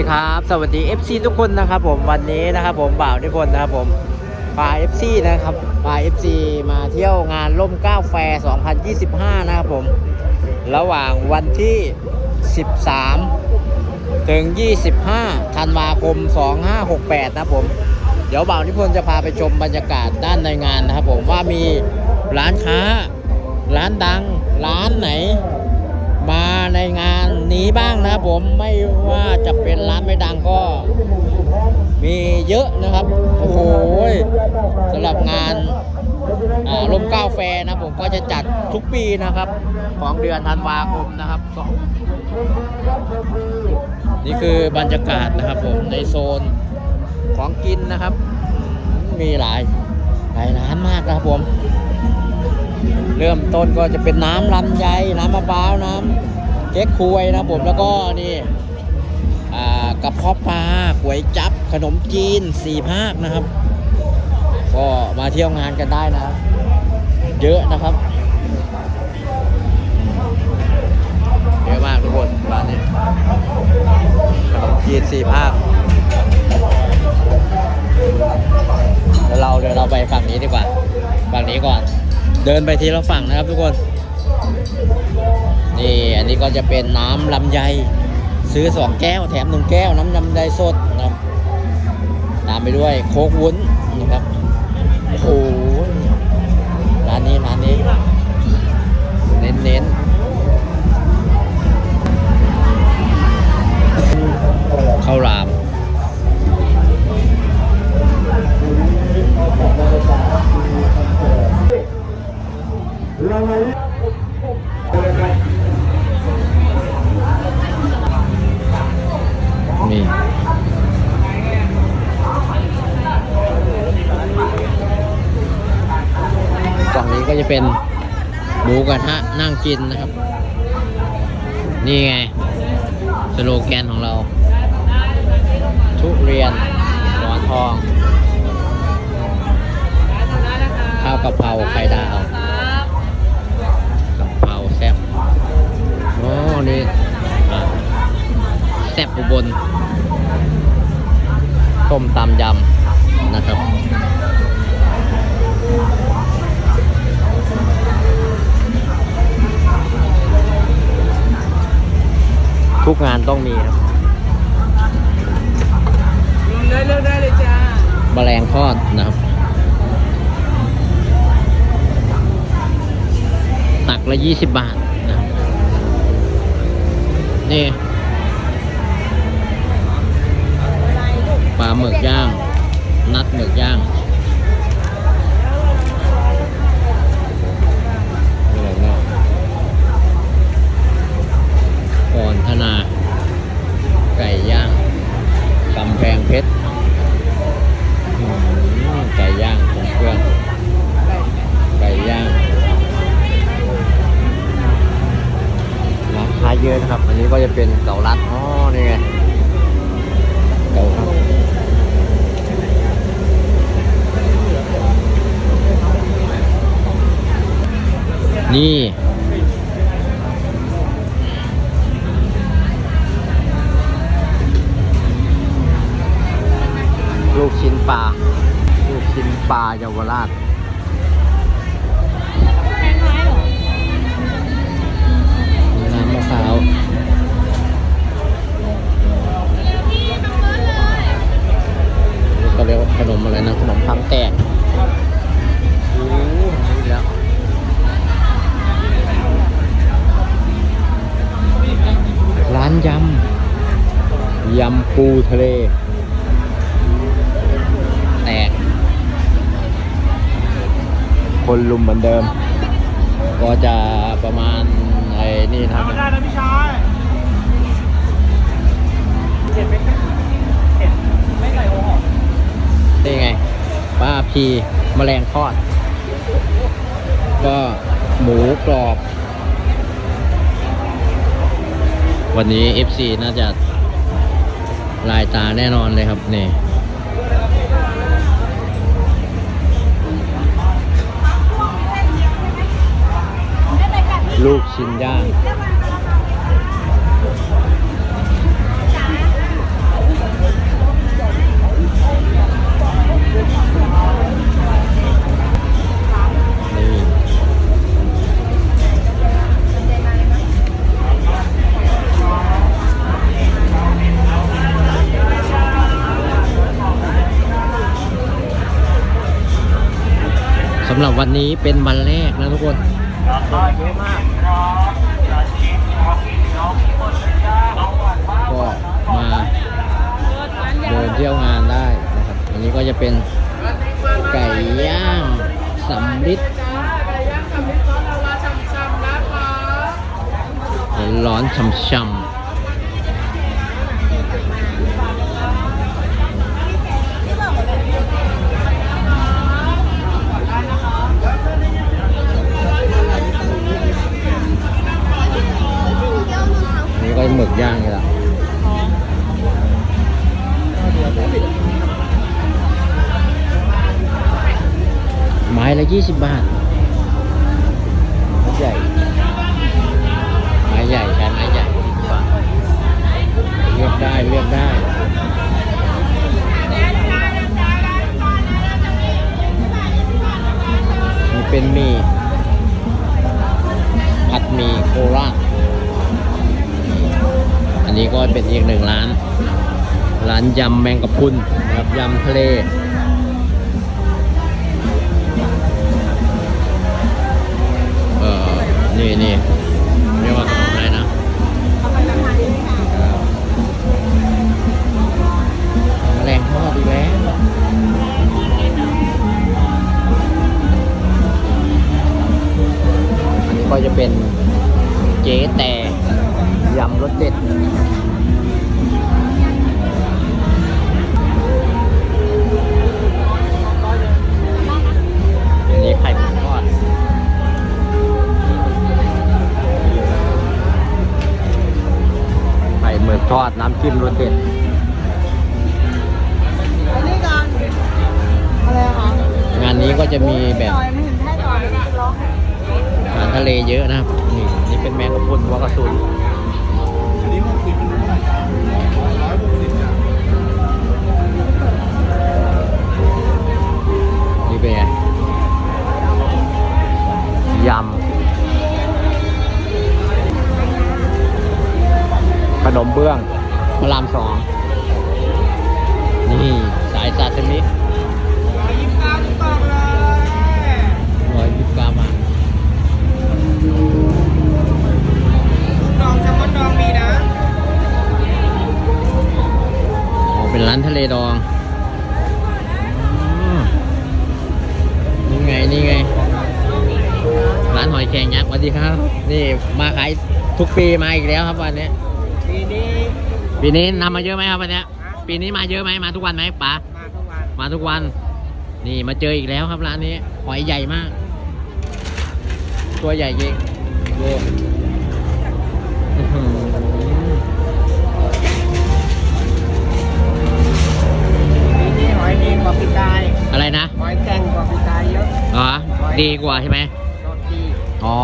ีครับ สวัสดี FC ทุกคนนะครับผมวันนี้นะครับผมบ่าวนิพนธ์นะครับผมพา FC นะครับพา FC มาเที่ยวงานร่มเก้าแฟร์2025 นะครับผม ระหว่างวันที่ 13 ถึง 25 ธันวาคม 2568 นะครับผม เดี๋ยวบ่าวนิพนธ์จะพาไปชมบรรยากาศด้านในงานนะครับผมว่ามีร้านค้า ร้านดัง ร้านไหน งานนี้บ้างนะครับผมไม่ว่าจะเป็นร้านไม่ดังก็ มีเยอะนะครับ โอ้โหสำหรับงานอ่าร่มก้าวแฟร์นะผมก็จะจัดทุกปีนะครับ ของเดือนธันวาคมนะครับนี่คือบรรยากาศนะครับผมในโซนของกินนะครับ มีหลายหลายร้านมากนะครับผม เริ่มต้นก็จะเป็นน้ำลำไยน้ำมะพร้าวน้ำ เก๊กควยนะผมแล้วก็นี่กระเพาะปลาก๋วยจับขนมจีนสี่ภาคนะครับ ก็มาเที่ยวงานกันได้นะ เยอะนะครับเยอะมากทุกคนร้านนี้ขนมจีนสี่ภาคแล้วเราเดี๋ยวเราไปฝั่งนี้ดีกว่า ฝั่งนี้ก่อน เดินไปทีละฝั่งนะครับทุกคน นี่อันนี้ก็จะเป็นน้ำลำไย ซื้อสองแก้วแถมหนึ่งแก้วน้ำลำไยสดนะครับตามไปด้วยโคกวุ้นนะครับโอ้โหร้านนี้ร้านนี้ เน้นเน้นข้าวราม ก็จะเป็นหมูกระทะนั่งกินนะครับ นี่ไง สโลแกนของเรา ทุเรียนหมอนทอง ข้าวกะเพราไข่ดาวกะเพราแซ่บโอ้นี่แซ่บอุบลต้มตำยำนะครับ งานต้องมีครับได้เลือกได้เลยจ้าแมลงทอดนะครับ ตักละยี่สิบบาทนะครับนี่ปลาหมึกย่าง นัดหมึกย่าง ลูกชิ้นปลา ลูกชิ้นปลาเยาวราชน้ำมะพร้าวนี่ก็เรียกว่าขนมอะไรนะ ขนมพังแตกโอ้โหนี่แล้วร้านยำ ยำปูทะเล คนลุมเหมือนเดิม ก็จะประมาณไอ้นี่นะครับได้นะพี่ชายเห็นไหมเห็นไม่ใส่หัวหอมนี่ไงป้าพีแมลงทอด ก็หมูกรอบ วันนี้ FC น่าจะลายตาแน่นอนเลยครับนี่ ลูกชิ้นย่างสำหรับวันนี้เป็นวันแรกนะทุกคน เยอะมากก็ ยี่สิบบาทไม้ใหญ่ไม้ใหญ่ใช้ไม้ใหญ่20บาทเลือกได้เลือกได้นี่เป็นหมี่ผัดหมี่โคราชอันนี้ก็เป็นอีกหนึ่งร้าน ร้านยำแมงกะพุนครับยำทะเล น้ำจิ้มรสเด็ดอันนี้ก่อนอะไรอะคะงานนี้ก็จะมีแบบต่อยไม่เห็นแค่ต่อยเลยร้องอาหารทะเลเยอะนะครับ นี่นี่เป็นแมงกะพรุนหัวกระสุนนี่เป็นไงยำขนมเบื้อง พระรามสองนี่สายซาซิมิยิ้มตาทุกตอกเลยร้อยยี่สิบเก้าบาทดองแซลมอนดองมีนะอ๋อเป็นร้านทะเลดองอืมนี่ไงนี่ไง ร้านหอยแครงยักษ์สวัสดีครับ นี่มาขายทุกปีมาอีกแล้วครับวันนี้ปีนี้ ปีนี้นำมาเยอะไหมครับวันนี้ปีนี้มาเยอะไหมมาทุกวันไหมป๋ามาทุกวัน มาทุกวัน นี่มาเจออีกแล้วครับร้านนี้หอยใหญ่มาก ตัวใหญ่จริงดูอื้อหือปีนี้หอยดีกว่าปีกายอะไรนะหอยแกงกว่าปีกายเยอะอ๋อดีกว่าใช่ไหมสดดีอ๋อ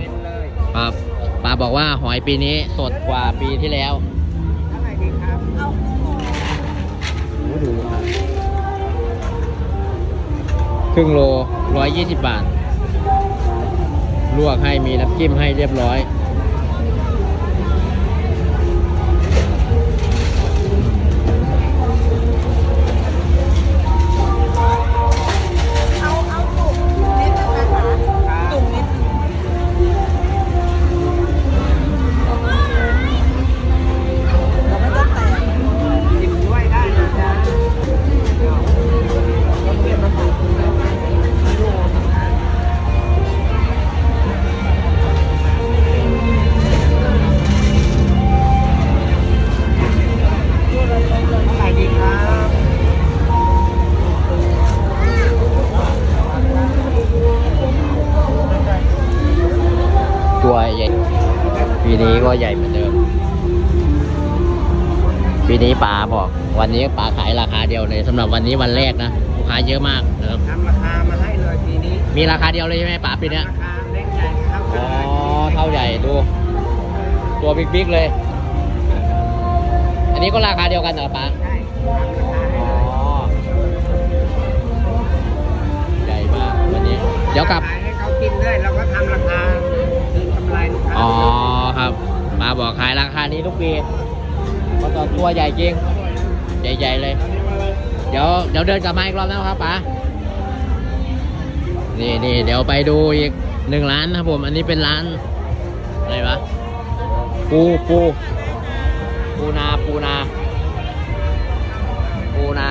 เป็นเลยครับป้าบอกว่าหอยปีนี้สดกว่าปีที่แล้ว ครึ่งโลร้อยยี่สิบบาท ลวกให้มีน้ำจิ้มให้เรียบร้อย วันนี้ป๋าขายราคาเดียวเลยสำหรับวันนี้วันแรกนะลูกค้าเยอะมากนะครับทำราคามาให้เลยปีนี้ มีราคาเดียวเลยใช่ไหมป๋าปีเนี้ยราคาเล็กใหญ่เท่าอ๋กัอนเท่าใหญ่ดู ตัวบิ๊กๆเลย อันนี้ก็ราคาเดียวกันเหรอป๋าใช่ทำราคาให้อ๋อเลยใหญ่มากวันนี้ เดี๋ยวกลับขายให้เขากินด้วยเราก็ทำราคาคืนกำไรลูกค้าอ๋อครับป้าบอกขายราคานี้ทุกปีเพราะตอนตัวใหญ่จริง ใหญ่ๆเลย เดี๋ยวเดี๋ยวเดินกลับมาอีกรอบนะครับป้านี่นี่เดี๋ยวไปดูอีกหนึ่งร้านนะครับผม อันนี้เป็นร้านอะไรวะปูปูปูนาปูนาปูนา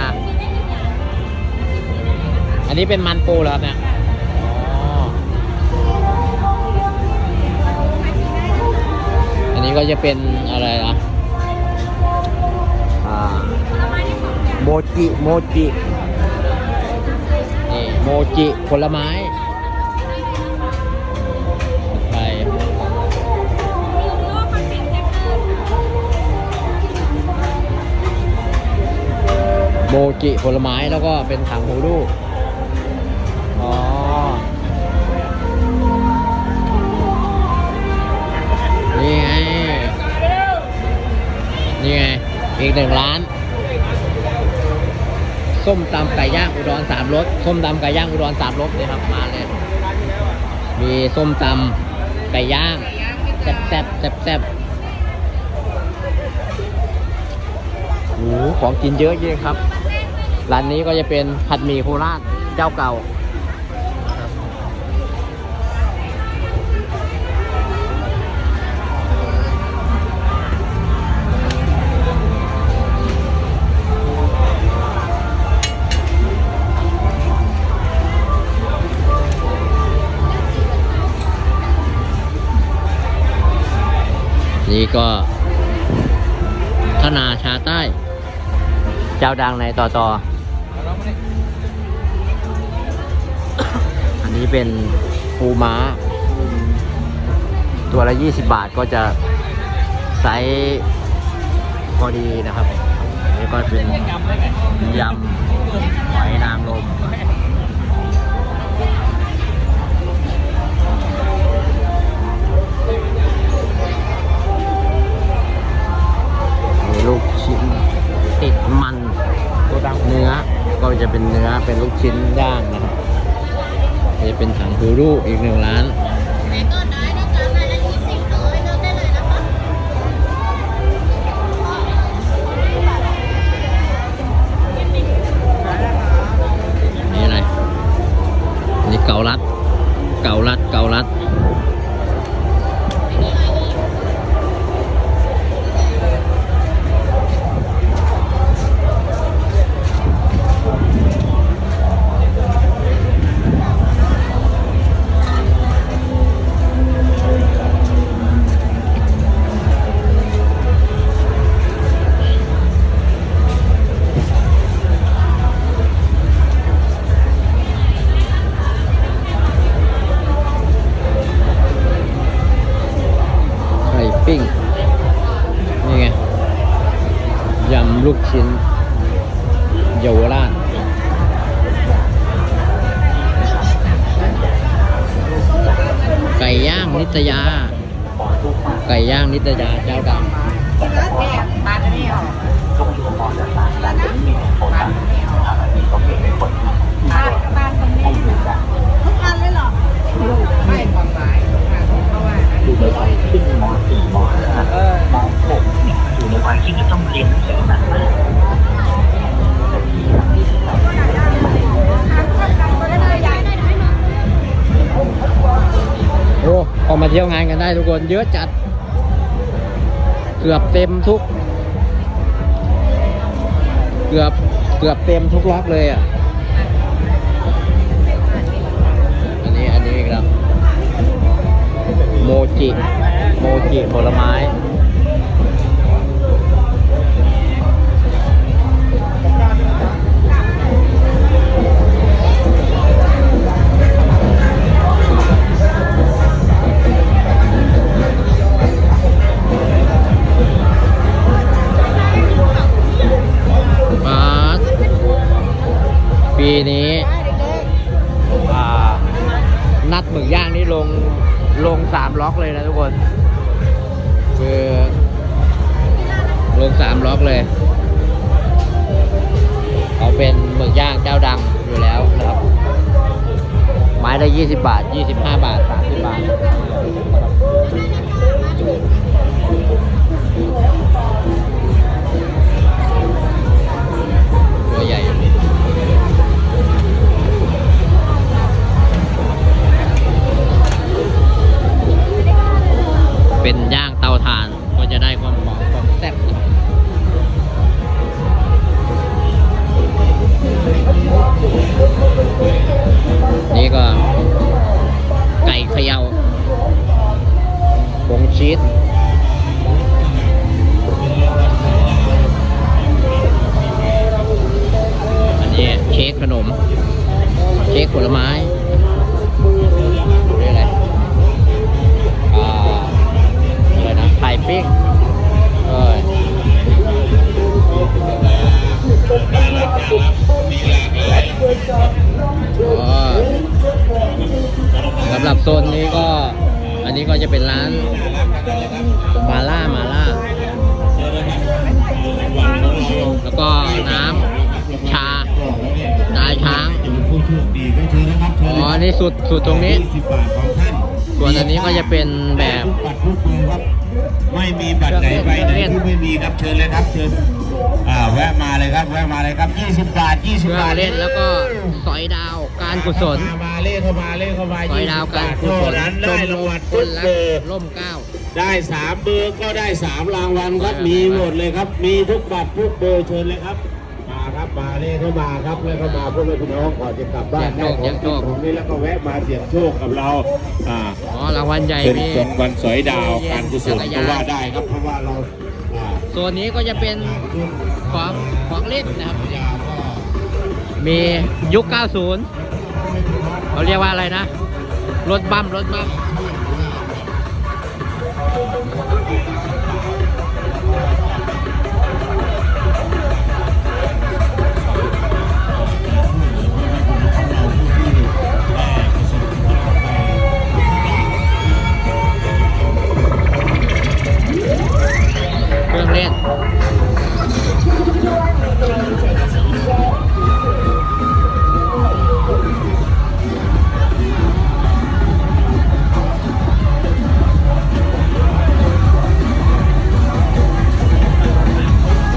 อันนี้เป็นมันปูเหรอครับเนี่ยอ๋ออันนี้ก็จะเป็นอะไร โมจิโมจินี่โมจิผลไม้ไทยโมจิผลไม้แล้วก็เป็นถังหูรูอ๋อนี่ไงนี่ไงอีกหนึ่งร้าน ส้มตำไก่ย่างอุดรสามรสส้มตำไก่ย่างอุดรสามรสนี่ครับมาเลย มีส้มตำไก่ย่างแซ่บแซ่บแซ่บแซ่บโอ้โหของกินเยอะจริงครับ ร้านนี้ก็จะเป็นผัดหมี่โคราชเจ้าเก่า นี่ก็ธนาชาใต้ เจ้าดังในต่อต่ออันนี้เป็นปูม้า ตัวละ 20 บาทก็จะไซส์พอดีนะครับ นี่ก็เป็นยำหอยนางรม ติดมันเนื้อ ก็จะเป็นเนื้อเป็นลูกชิ้นย่างนะครับจะเป็นถังฮูรูอีกหนึ่งร้านไหน ที่ยวงานกันได้ทุกคนเยอะจัด เกือบเต็มทุก เกือบเกือบเต็มทุกล็อกเลยอะอันนี้อันนี้ครับโมจิ โมจิผลไม้ นี่ลงลงสามล็อกเลยนะทุกคน คือลงสามล็อกเลย เขาเป็นหมึกย่างเจ้าดังอยู่แล้วนะครับ ไม้ได้ยี่สิบบาท30บาทสามสิบบาท เป็นย่างเตาถ่านก็จะได้ความหอมความแซ่บ สำหรับโซนนี้ก็ อันนี้ก็จะเป็นร้านมาล่ามาล่า แล้วก็น้ำชาชาช้างผู้โชคดีก็เชิญนะครับเชิอ๋อนี่สุดสุดตรงนี้ ส่วนอันนี้ก็จะเป็นแบบ ไม่มีบัตรไหนใบไหนที่ไม่มีครับเชิญเลยครับเชิญอ่าแวะมาเลยครับแวะมาเลยครับ 20 บาท 20เครื่องบาทเล่นแล้วก็สอยดาวการกุศลมามาเล่เข้ามาเล่เข้ามาสอยดาว20การบาทกุศลเท่านั้นชได้มรางวัลคทุนกรักเบอร์ร่มเกล้าได้สามเบอร์ก็ได้สามรางวัลครับเออมีหมดเลยครับ มีทุกบัตรทุกเบอร์เชิญเลยครับ มาครับมาเล่เข้ามาครับเล่เข้ามาเพื่อนพี่น้องก่อนจะกลับบ้านได้ของกินของนี่แล้วก็แวะมาเสี่ยงโชคกับเราอ่าอ๋อรางวัลใหญ่เป็นมีส่วนวันสอยดาวตู้เย็นการกุศลจักรก็ยานว่าได้ครับเพราะว่าเราอ่าส่วนนี้ก็จะเป็นของของเล่นนะครับยาก็มียุค 90 เขาเรียกว่าอะไรนะ รถบัมป์รถบัม